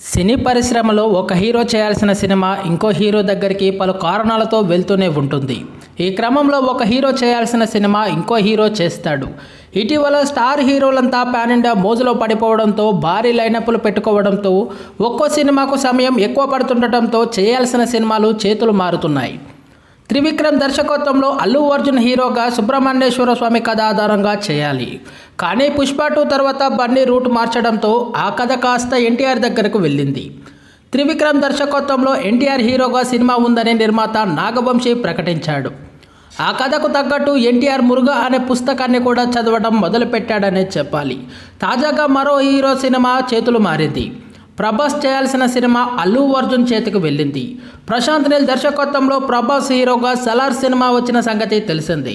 సినీ పరిశ్రమలో ఒక హీరో చేయాల్సిన సినిమా ఇంకో హీరో దగ్గరికి పలు కారణాలతో వెళ్తూనే ఉంటుంది. ఈ క్రమంలో ఒక హీరో చేయాల్సిన సినిమా ఇంకో హీరో చేస్తాడు. ఇటీవల స్టార్ హీరోలంతా పాన్ ఇండియా మోజులో పడిపోవడంతో భారీ లైనప్లు పెట్టుకోవడంతో ఒక్కో సినిమాకు సమయం ఎక్కువ పడుతుండటంతో చేయాల్సిన సినిమాలు చేతులు మారుతున్నాయి. త్రివిక్రమ్ దర్శకత్వంలో అల్లు అర్జున్ హీరోగా సుబ్రహ్మణ్యేశ్వర స్వామి కథ ఆధారంగా చేయాలి. కానీ పుష్ప టూ తర్వాత బన్నీ రూట్ మార్చడంతో ఆ కథ కాస్త ఎన్టీఆర్ దగ్గరకు వెళ్ళింది. త్రివిక్రమ్ దర్శకత్వంలో ఎన్టీఆర్ హీరోగా సినిమా ఉందని నిర్మాత నాగవంశీ ప్రకటించాడు. ఆ కథకు తగ్గట్టు ఎన్టీఆర్ మురుగ అనే పుస్తకాన్ని కూడా చదవడం మొదలుపెట్టాడనే చెప్పాలి. తాజాగా మరో హీరో సినిమా చేతులు మారింది. ప్రభాస్ చేయాల్సిన సినిమా అల్లు అర్జున్ చేతికి వెళ్ళింది. ప్రశాంత్ నీల్ దర్శకత్వంలో ప్రభాస్ హీరోగా సలార్ సినిమా వచ్చిన సంగతి తెలిసింది.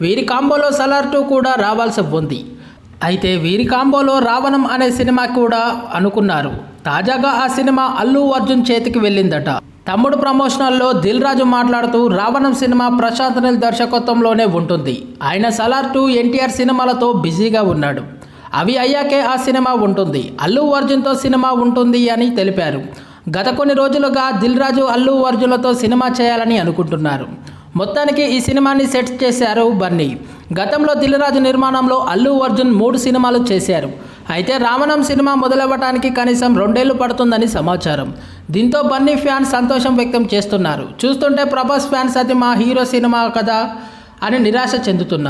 వీరి కాంబోలో సలార్ టూ కూడా రావాల్సి ఉంది. అయితే వీరి కాంబోలో రావణం అనే సినిమా కూడా అనుకున్నారు. తాజాగా ఆ సినిమా అల్లు అర్జున్ చేతికి వెళ్ళిందట. తమ్ముడు ప్రమోషనల్లో దిల్ రాజు మాట్లాడుతూ రావణం సినిమా ప్రశాంత్ నీల్ దర్శకత్వంలోనే ఉంటుంది. ఆయన సలార్ టూ ఎన్టీఆర్ సినిమాలతో బిజీగా ఉన్నాడు. అవి అయ్యాకే ఆ సినిమా ఉంటుంది. అల్లు అర్జున్తో సినిమా ఉంటుంది అని తెలిపారు. గత కొన్ని రోజులుగా దిల్ రాజు అల్లు అర్జున్లతో సినిమా చేయాలని అనుకుంటున్నారు. మొత్తానికి ఈ సినిమాని సెట్ చేశారు బన్నీ. గతంలో దిల్రాజు నిర్మాణంలో అల్లు అర్జున్ మూడు సినిమాలు చేశారు. అయితే రావణం సినిమా మొదలవ్వటానికి కనీసం రెండేళ్ళు పడుతుందని సమాచారం. దీంతో బన్నీ ఫ్యాన్స్ సంతోషం వ్యక్తం చేస్తున్నారు. చూస్తుంటే ప్రభాస్ ఫ్యాన్స్ అది మా హీరో సినిమా కదా అని నిరాశ చెందుతున్నారు.